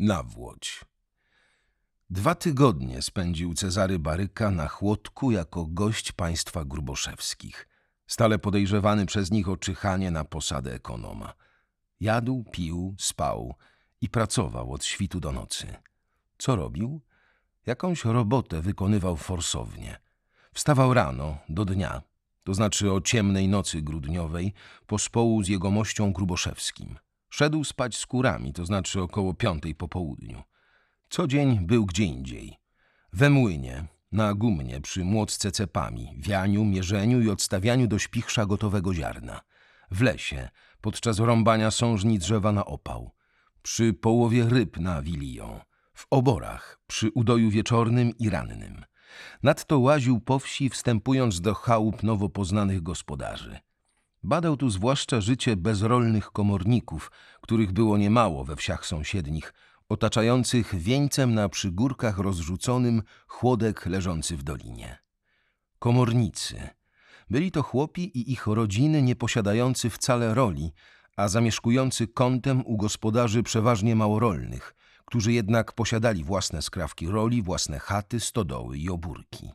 Nawłoć. Dwa tygodnie spędził Cezary Baryka na chłodku jako gość państwa gruboszewskich, stale podejrzewany przez nich o czyhanie na posadę ekonoma. Jadł, pił, spał i pracował od świtu do nocy. Co robił? Jakąś robotę wykonywał forsownie. Wstawał rano, do dnia, to znaczy o ciemnej nocy grudniowej, po z jegomością Gruboszewskim. Szedł spać z kurami, to znaczy około piątej po południu. Co dzień był gdzie indziej. We młynie, na gumnie, przy młotce cepami, wianiu, mierzeniu i odstawianiu do śpichrza gotowego ziarna. W lesie, podczas rąbania sążni drzewa na opał. Przy połowie ryb na wiliją. W oborach, przy udoju wieczornym i rannym. Nadto łaził po wsi, wstępując do chałup nowo poznanych gospodarzy. Badał tu zwłaszcza życie bezrolnych komorników, których było niemało we wsiach sąsiednich, otaczających wieńcem na przygórkach rozrzuconym chłodek leżący w dolinie. Komornicy. Byli to chłopi i ich rodziny nieposiadający wcale roli, a zamieszkujący kątem u gospodarzy przeważnie małorolnych, którzy jednak posiadali własne skrawki roli, własne chaty, stodoły i obórki.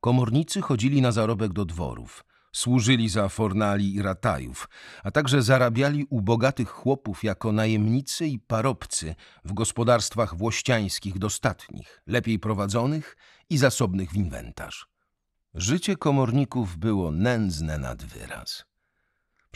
Komornicy chodzili na zarobek do dworów, służyli za fornali i ratajów, a także zarabiali u bogatych chłopów jako najemnicy i parobcy w gospodarstwach włościańskich dostatnich, lepiej prowadzonych i zasobnych w inwentarz. Życie komorników było nędzne nad wyraz.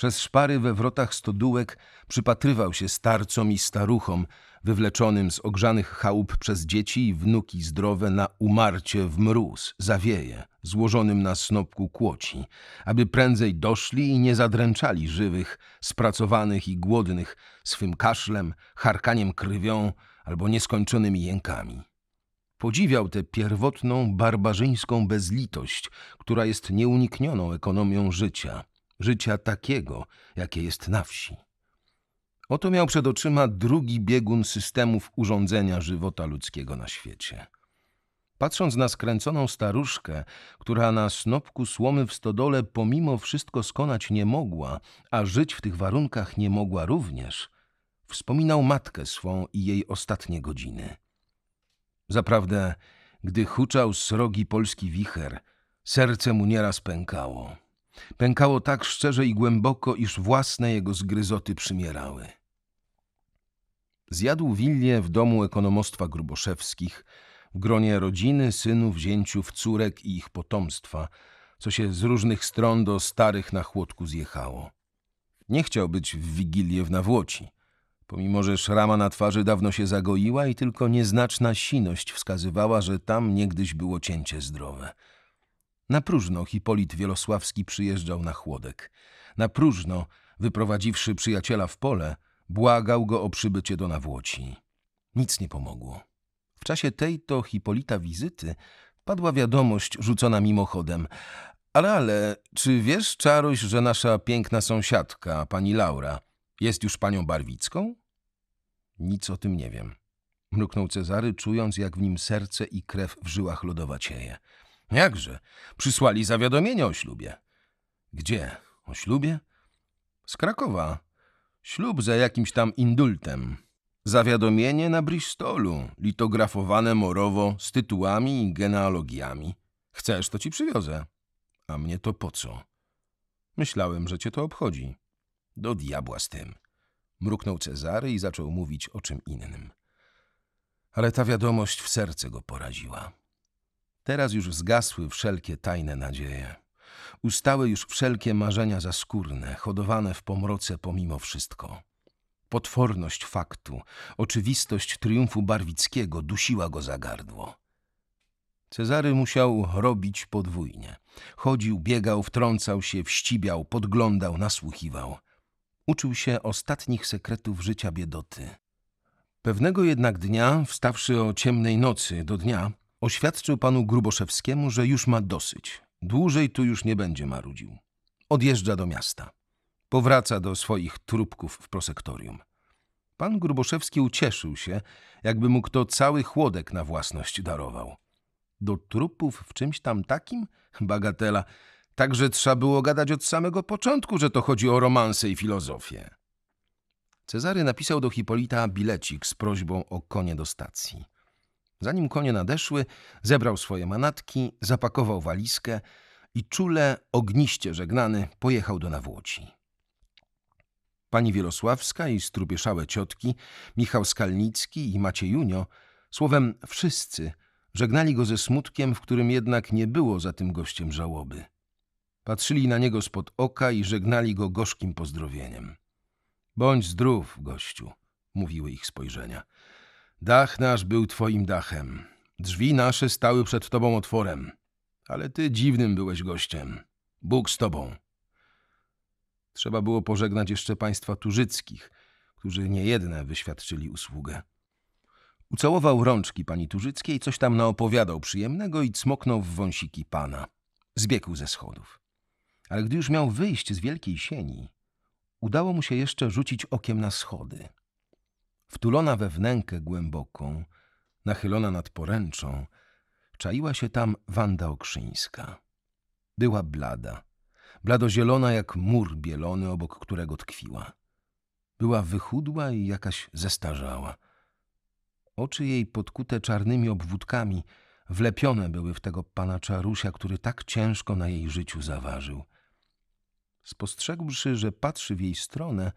Przez szpary we wrotach stodółek przypatrywał się starcom i staruchom, wywleczonym z ogrzanych chałup przez dzieci i wnuki zdrowe na umarcie w mróz, zawieje, złożonym na snopku kłoci, aby prędzej doszli i nie zadręczali żywych, spracowanych i głodnych swym kaszlem, harkaniem krwią albo nieskończonymi jękami. Podziwiał tę pierwotną, barbarzyńską bezlitość, która jest nieuniknioną ekonomią życia, życia takiego, jakie jest na wsi. Oto miał przed oczyma drugi biegun systemów urządzenia żywota ludzkiego na świecie. Patrząc na skręconą staruszkę, która na snopku słomy w stodole pomimo wszystko skonać nie mogła, a żyć w tych warunkach nie mogła również, wspominał matkę swą i jej ostatnie godziny. Zaprawdę, gdy huczał srogi polski wicher, serce mu nieraz pękało. Pękało tak szczerze i głęboko, iż własne jego zgryzoty przymierały. Zjadł willię w domu ekonomostwa Gruboszewskich, w gronie rodziny, synów, zięciów, córek i ich potomstwa, co się z różnych stron do starych na chłodku zjechało. Nie chciał być w Wigilię w Nawłoci, pomimo że szrama na twarzy dawno się zagoiła i tylko nieznaczna siność wskazywała, że tam niegdyś było cięcie zdrowe. Na próżno Hipolit Wielosławski przyjeżdżał na chłodek. Na próżno, wyprowadziwszy przyjaciela w pole, błagał go o przybycie do Nawłoci. Nic nie pomogło. W czasie tej to Hipolita wizyty padła wiadomość rzucona mimochodem. Ale, ale, czy wiesz, Czaruś, że nasza piękna sąsiadka, pani Laura, jest już panią Barwicką? Nic o tym nie wiem. Mruknął Cezary, czując, jak w nim serce i krew w żyłach lodowacieje. Jakże? Przysłali zawiadomienie o ślubie. Gdzie? O ślubie? Z Krakowa. Ślub za jakimś tam indultem. Zawiadomienie na Bristolu, litografowane morowo z tytułami i genealogiami. Chcesz, to ci przywiozę. A mnie to po co? Myślałem, że cię to obchodzi. Do diabła z tym. Mruknął Cezary i zaczął mówić o czym innym. Ale ta wiadomość w serce go poraziła. Teraz już zgasły wszelkie tajne nadzieje. Ustały już wszelkie marzenia zaskórne, hodowane w pomroce pomimo wszystko. Potworność faktu, oczywistość triumfu Barwickiego dusiła go za gardło. Cezary musiał robić podwójnie. Chodził, biegał, wtrącał się, wścibiał, podglądał, nasłuchiwał. Uczył się ostatnich sekretów życia biedoty. Pewnego jednak dnia, wstawszy o ciemnej nocy do dnia, oświadczył panu Gruboszewskiemu, że już ma dosyć. Dłużej tu już nie będzie marudził. Odjeżdża do miasta. Powraca do swoich trupków w prosektorium. Pan Gruboszewski ucieszył się, jakby mu kto cały chłodek na własność darował. Do trupów w czymś tam takim? Bagatela. Także trzeba było gadać od samego początku, że to chodzi o romanse i filozofię. Cezary napisał do Hipolita bilecik z prośbą o konie do stacji. Zanim konie nadeszły, zebrał swoje manatki, zapakował walizkę i czule, ogniście żegnany, pojechał do Nawłoci. Pani Wielosławska i strupieszałe ciotki, Michał Skalnicki i Maciejunio, słowem wszyscy, żegnali go ze smutkiem, w którym jednak nie było za tym gościem żałoby. Patrzyli na niego spod oka i żegnali go gorzkim pozdrowieniem. Bądź zdrów, gościu, mówiły ich spojrzenia. Dach nasz był twoim dachem. Drzwi nasze stały przed tobą otworem. Ale ty dziwnym byłeś gościem. Bóg z tobą. Trzeba było pożegnać jeszcze państwa Turzyckich, którzy niejedne wyświadczyli usługę. Ucałował rączki pani Turzyckiej, coś tam naopowiadał przyjemnego i cmoknął w wąsiki pana. Zbiegł ze schodów. Ale gdy już miał wyjść z wielkiej sieni, udało mu się jeszcze rzucić okiem na schody. Wtulona we wnękę głęboką, nachylona nad poręczą, czaiła się tam Wanda Okrzyńska. Była blada, bladozielona jak mur bielony, obok którego tkwiła. Była wychudła i jakaś zestarzała. Oczy jej podkute czarnymi obwódkami wlepione były w tego pana Czarusia, który tak ciężko na jej życiu zaważył. Spostrzegłszy, że patrzy w jej stronę,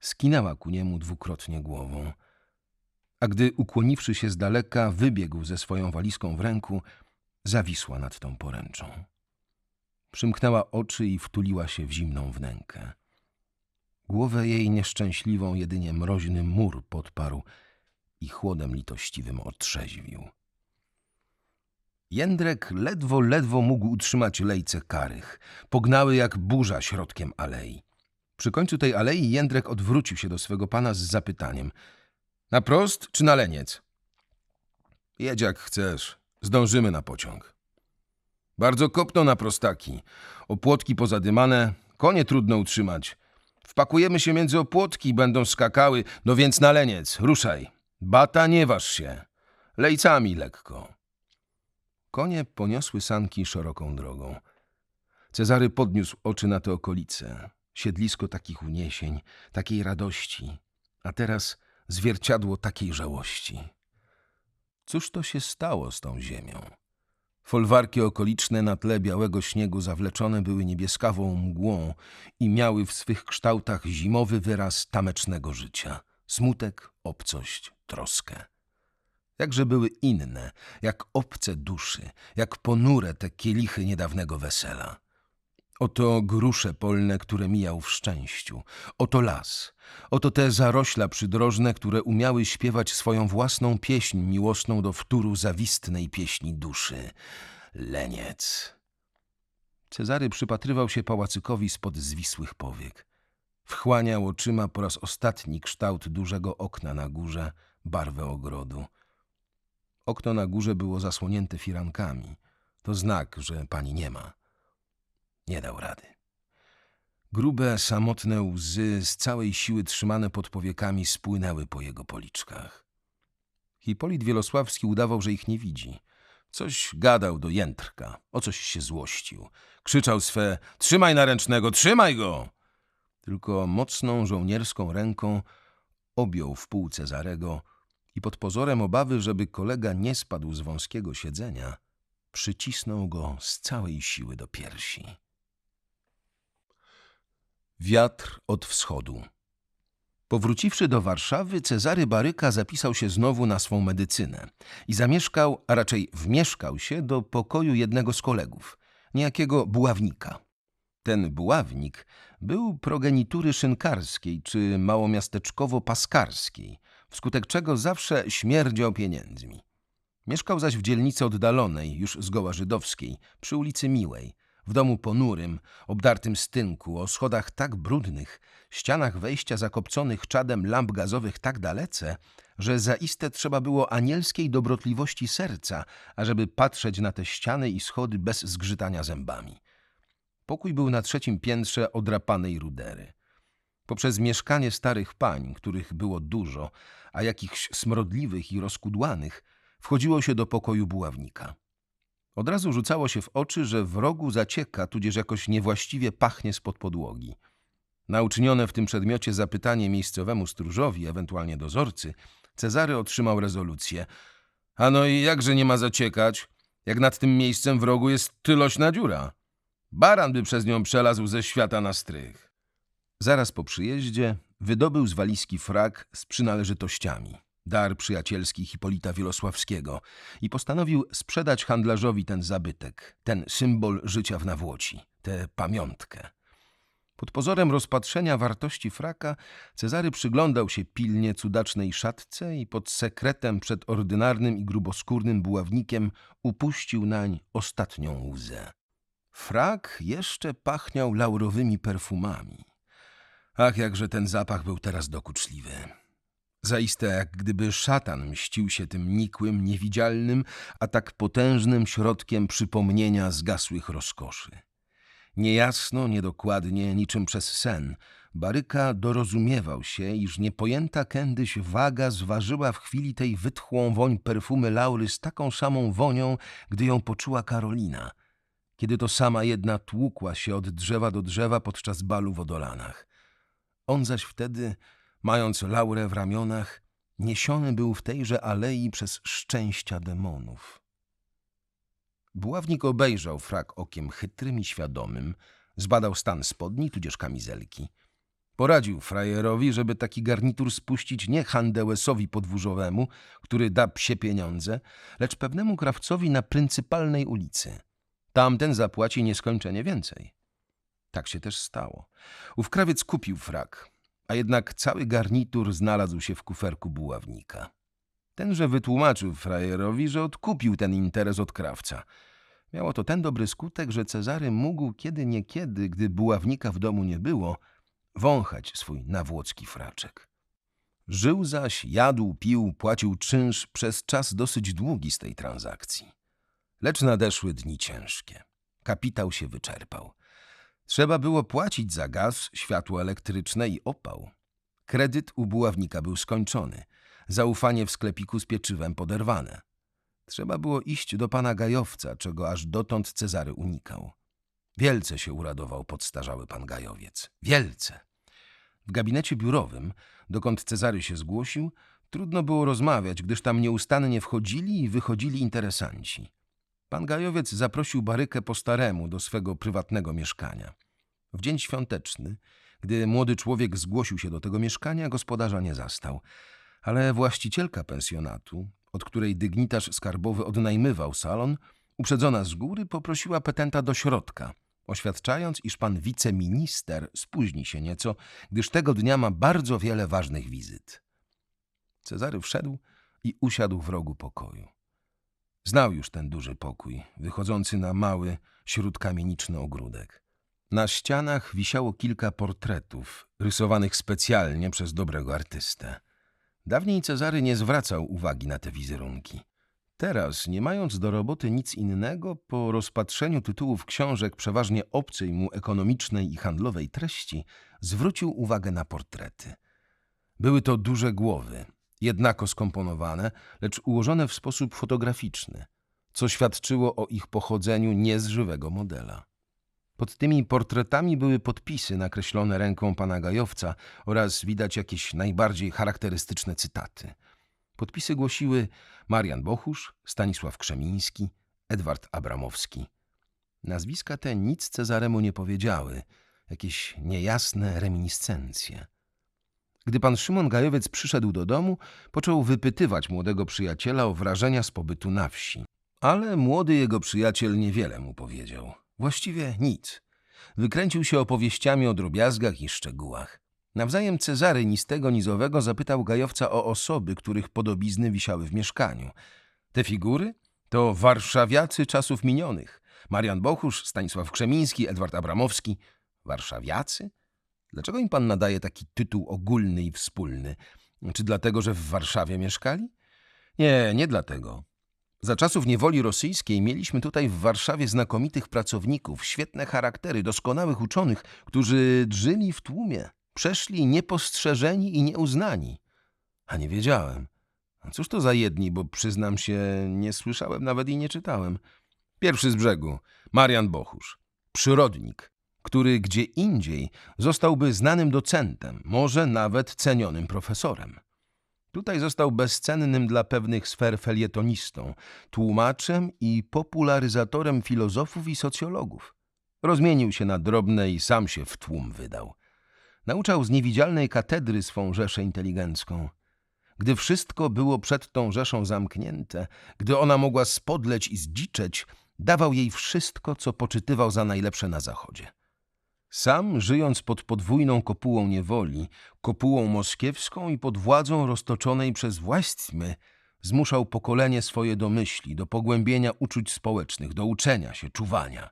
skinęła ku niemu dwukrotnie głową. A gdy ukłoniwszy się z daleka, wybiegł ze swoją walizką w ręku, zawisła nad tą poręczą. Przymknęła oczy i wtuliła się w zimną wnękę. Głowę jej nieszczęśliwą jedynie mroźny mur podparł i chłodem litościwym otrzeźwił. Jędrek ledwo, ledwo mógł utrzymać lejce karych. Pognały jak burza środkiem alei. Przy końcu tej alei Jędrek odwrócił się do swego pana z zapytaniem. Na prost czy na leniec? Jedź jak chcesz. Zdążymy na pociąg. Bardzo kopno na prostaki. Opłotki pozadymane, konie trudno utrzymać. Wpakujemy się między opłotki, będą skakały, no więc na leniec, ruszaj. Bata, nie waż się. Lejcami lekko. Konie poniosły sanki szeroką drogą. Cezary podniósł oczy na te okolice. Siedlisko takich uniesień, takiej radości, a teraz zwierciadło takiej żałości. Cóż to się stało z tą ziemią? Folwarki okoliczne na tle białego śniegu zawleczone były niebieskawą mgłą i miały w swych kształtach zimowy wyraz tamecznego życia. Smutek, obcość, troskę. Jakże były inne, jak obce duszy, jak ponure te kielichy niedawnego wesela. Oto grusze polne, które mijał w szczęściu. Oto las. Oto te zarośla przydrożne, które umiały śpiewać swoją własną pieśń miłosną do wtóru zawistnej pieśni duszy. Leniec. Cezary przypatrywał się pałacykowi spod zwisłych powiek. Wchłaniał oczyma po raz ostatni kształt dużego okna na górze, barwę ogrodu. Okno na górze było zasłonięte firankami. To znak, że pani nie ma. Nie dał rady. Grube, samotne łzy z całej siły trzymane pod powiekami spłynęły po jego policzkach. Hipolit Wielosławski udawał, że ich nie widzi. Coś gadał do jętrka, o coś się złościł. Krzyczał swe, trzymaj naręcznego, trzymaj go! Tylko mocną żołnierską ręką objął w pół Cezarego i pod pozorem obawy, żeby kolega nie spadł z wąskiego siedzenia, przycisnął go z całej siły do piersi. Wiatr od wschodu. Powróciwszy do Warszawy, Cezary Baryka zapisał się znowu na swą medycynę i zamieszkał, a raczej wmieszkał się do pokoju jednego z kolegów, niejakiego buławnika. Ten buławnik był progenitury szynkarskiej czy małomiasteczkowo-paskarskiej, wskutek czego zawsze śmierdział pieniędzmi. Mieszkał zaś w dzielnicy oddalonej, już zgoła żydowskiej, przy ulicy Miłej, w domu ponurym, obdartym z tynku, o schodach tak brudnych, ścianach wejścia zakopconych czadem lamp gazowych tak dalece, że zaiste trzeba było anielskiej dobrotliwości serca, ażeby patrzeć na te ściany i schody bez zgrzytania zębami. Pokój był na trzecim piętrze odrapanej rudery. Poprzez mieszkanie starych pań, których było dużo, a jakichś smrodliwych i rozkudłanych, wchodziło się do pokoju buławnika. Od razu rzucało się w oczy, że w rogu zacieka, tudzież jakoś niewłaściwie pachnie spod podłogi. Na uczynione w tym przedmiocie zapytanie miejscowemu stróżowi, ewentualnie dozorcy, Cezary otrzymał rezolucję. A no i jakże nie ma zaciekać, jak nad tym miejscem w rogu jest tylośna dziura. Baran by przez nią przelazł ze świata na strych. Zaraz po przyjeździe wydobył z walizki frak z przynależytościami, dar przyjacielski Hipolita Wielosławskiego i postanowił sprzedać handlarzowi ten zabytek, ten symbol życia w Nawłoci, tę pamiątkę. Pod pozorem rozpatrzenia wartości fraka Cezary przyglądał się pilnie cudacznej szatce i pod sekretem przed ordynarnym i gruboskórnym buławnikiem upuścił nań ostatnią łzę. Frak jeszcze pachniał laurowymi perfumami. Ach, jakże ten zapach był teraz dokuczliwy. Zaiste jak gdyby szatan mścił się tym nikłym, niewidzialnym, a tak potężnym środkiem przypomnienia zgasłych rozkoszy. Niejasno, niedokładnie, niczym przez sen, Baryka dorozumiewał się, iż niepojęta kędyś waga zważyła w chwili tej wytchłą woń perfumy Laury z taką samą wonią, gdy ją poczuła Karolina, kiedy to sama jedna tłukła się od drzewa do drzewa podczas balu w Odolanach. On zaś wtedy, mając Laurę w ramionach, niesiony był w tejże alei przez szczęścia demonów. Buławnik obejrzał frak okiem chytrym i świadomym, zbadał stan spodni, tudzież kamizelki. Poradził frajerowi, żeby taki garnitur spuścić nie Handełesowi podwórzowemu, który da psie pieniądze, lecz pewnemu krawcowi na pryncypalnej ulicy. Tamten zapłaci nieskończenie więcej. Tak się też stało. Ów krawiec kupił frak, a jednak cały garnitur znalazł się w kuferku buławnika. Tenże wytłumaczył frajerowi, że odkupił ten interes od krawca. Miało to ten dobry skutek, że Cezary mógł kiedy niekiedy, gdy buławnika w domu nie było, wąchać swój nawłocki fraczek. Żył zaś, jadł, pił, płacił czynsz przez czas dosyć długi z tej transakcji. Lecz nadeszły dni ciężkie. Kapitał się wyczerpał. Trzeba było płacić za gaz, światło elektryczne i opał. Kredyt u buławnika był skończony. Zaufanie w sklepiku z pieczywem poderwane. Trzeba było iść do pana Gajowca, czego aż dotąd Cezary unikał. Wielce się uradował podstarzały pan Gajowiec. Wielce. W gabinecie biurowym, dokąd Cezary się zgłosił, trudno było rozmawiać, gdyż tam nieustannie wchodzili i wychodzili interesanci. Pan Gajowiec zaprosił Barykę po staremu do swego prywatnego mieszkania. W dzień świąteczny, gdy młody człowiek zgłosił się do tego mieszkania, gospodarza nie zastał, ale właścicielka pensjonatu, od której dygnitarz skarbowy odnajmywał salon, uprzedzona z góry poprosiła petenta do środka, oświadczając, iż pan wiceminister spóźni się nieco, gdyż tego dnia ma bardzo wiele ważnych wizyt. Cezary wszedł i usiadł w rogu pokoju. Znał już ten duży pokój, wychodzący na mały, śródkamieniczny ogródek. Na ścianach wisiało kilka portretów, rysowanych specjalnie przez dobrego artystę. Dawniej Cezary nie zwracał uwagi na te wizerunki. Teraz, nie mając do roboty nic innego, po rozpatrzeniu tytułów książek przeważnie obcej mu ekonomicznej i handlowej treści, zwrócił uwagę na portrety. Były to duże głowy, jednako skomponowane, lecz ułożone w sposób fotograficzny, co świadczyło o ich pochodzeniu nie z żywego modela. Pod tymi portretami były podpisy nakreślone ręką pana Gajowca oraz widać jakieś najbardziej charakterystyczne cytaty. Podpisy głosiły Marian Bochusz, Stanisław Krzemiński, Edward Abramowski. Nazwiska te nic Cezaremu nie powiedziały, jakieś niejasne reminiscencje. Gdy pan Szymon Gajowiec przyszedł do domu, począł wypytywać młodego przyjaciela o wrażenia z pobytu na wsi. Ale młody jego przyjaciel niewiele mu powiedział. Właściwie nic. Wykręcił się opowieściami o drobiazgach i szczegółach. Nawzajem Cezary ni z tego ni z owego zapytał Gajowca o osoby, których podobizny wisiały w mieszkaniu. Te figury to warszawiacy czasów minionych. Marian Bochusz, Stanisław Krzemiński, Edward Abramowski. Warszawiacy? Dlaczego im pan nadaje taki tytuł ogólny i wspólny? Czy dlatego, że w Warszawie mieszkali? Nie, nie dlatego. Za czasów niewoli rosyjskiej mieliśmy tutaj w Warszawie znakomitych pracowników, świetne charaktery, doskonałych uczonych, którzy drżyli w tłumie, przeszli niepostrzeżeni i nieuznani. A nie wiedziałem. A cóż to za jedni, bo przyznam się, nie słyszałem nawet i nie czytałem. Pierwszy z brzegu, Marian Bochusz, przyrodnik, który gdzie indziej zostałby znanym docentem, może nawet cenionym profesorem. Tutaj został bezcennym dla pewnych sfer felietonistą, tłumaczem i popularyzatorem filozofów i socjologów. Rozmienił się na drobne i sam się w tłum wydał. Nauczał z niewidzialnej katedry swą rzeszę inteligencką. Gdy wszystko było przed tą rzeszą zamknięte, gdy ona mogła spodleć i zdziczeć, dawał jej wszystko, co poczytywał za najlepsze na zachodzie. Sam, żyjąc pod podwójną kopułą niewoli, kopułą moskiewską i pod władzą roztoczonej przez właścimy, zmuszał pokolenie swoje do myśli, do pogłębienia uczuć społecznych, do uczenia się, czuwania.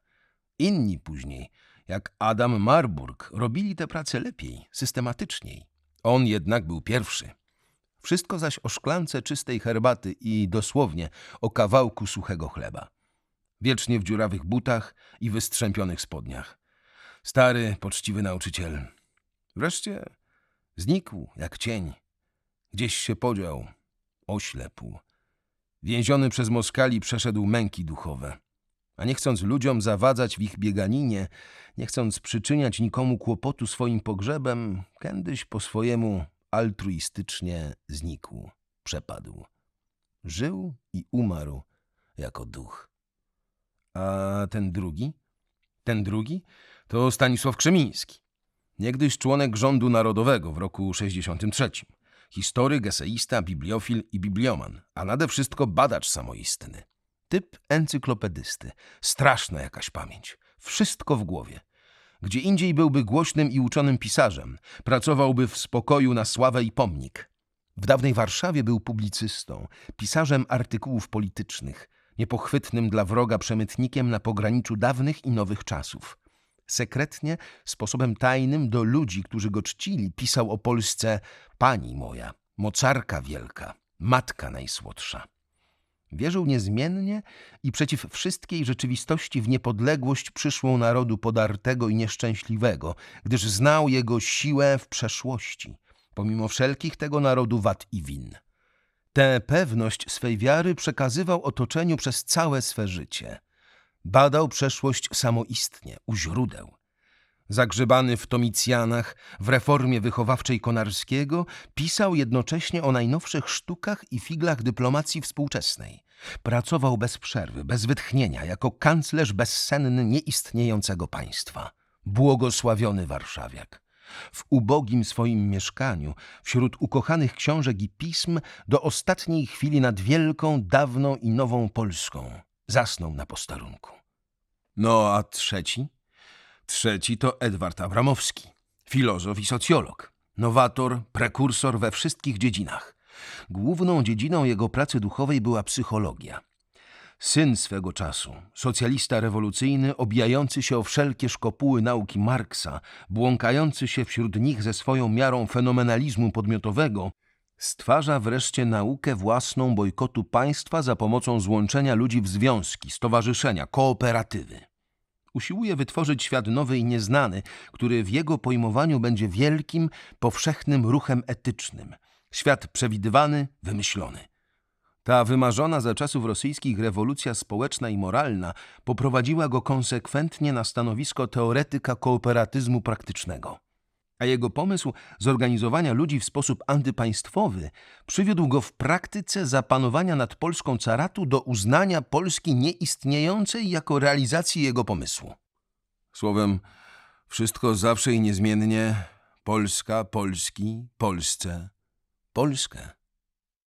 Inni później, jak Adam Marburg, robili tę pracę lepiej, systematyczniej. On jednak był pierwszy. Wszystko zaś o szklance czystej herbaty i dosłownie o kawałku suchego chleba. Wiecznie w dziurawych butach i wystrzępionych spodniach. Stary, poczciwy nauczyciel. Wreszcie znikł jak cień. Gdzieś się podział, oślepł. Więziony przez Moskali przeszedł męki duchowe. A nie chcąc ludziom zawadzać w ich bieganinie, nie chcąc przyczyniać nikomu kłopotu swoim pogrzebem, kiedyś po swojemu altruistycznie znikł, przepadł. Żył i umarł jako duch. A ten drugi? Ten drugi to Stanisław Krzemiński. Niegdyś członek rządu narodowego w roku 63. Historyk, eseista, bibliofil i biblioman, a nade wszystko badacz samoistny. Typ encyklopedysty. Straszna jakaś pamięć. Wszystko w głowie. Gdzie indziej byłby głośnym i uczonym pisarzem. Pracowałby w spokoju na sławę i pomnik. W dawnej Warszawie był publicystą, pisarzem artykułów politycznych, niepochwytnym dla wroga przemytnikiem na pograniczu dawnych i nowych czasów. Sekretnie, sposobem tajnym do ludzi, którzy go czcili, pisał o Polsce pani moja, mocarka wielka, matka najsłodsza. Wierzył niezmiennie i przeciw wszystkiej rzeczywistości w niepodległość przyszłą narodu podartego i nieszczęśliwego, gdyż znał jego siłę w przeszłości, pomimo wszelkich tego narodu wad i win. Tę pewność swej wiary przekazywał otoczeniu przez całe swe życie. Badał przeszłość samoistnie, u źródeł. Zagrzebany w Tomicjanach, w reformie wychowawczej Konarskiego, pisał jednocześnie o najnowszych sztukach i figlach dyplomacji współczesnej. Pracował bez przerwy, bez wytchnienia, jako kanclerz bezsenny nieistniejącego państwa. Błogosławiony warszawiak. W ubogim swoim mieszkaniu, wśród ukochanych książek i pism, do ostatniej chwili nad wielką, dawną i nową Polską, zasnął na posterunku. No a trzeci? Trzeci to Edward Abramowski, filozof i socjolog, nowator, prekursor we wszystkich dziedzinach. Główną dziedziną jego pracy duchowej była psychologia. Syn swego czasu, socjalista rewolucyjny, obijający się o wszelkie szkopuły nauki Marksa, błąkający się wśród nich ze swoją miarą fenomenalizmu podmiotowego, stwarza wreszcie naukę własną bojkotu państwa za pomocą złączenia ludzi w związki, stowarzyszenia, kooperatywy usiłuje wytworzyć świat nowy i nieznany, który w jego pojmowaniu będzie wielkim, powszechnym ruchem etycznym. Świat przewidywany, wymyślony. Ta wymarzona za czasów rosyjskich rewolucja społeczna i moralna poprowadziła go konsekwentnie na stanowisko teoretyka kooperatyzmu praktycznego a jego pomysł zorganizowania ludzi w sposób antypaństwowy przywiódł go w praktyce zapanowania nad Polską caratu do uznania Polski nieistniejącej jako realizacji jego pomysłu. Słowem, wszystko zawsze i niezmiennie Polska, Polski, Polsce, Polskę.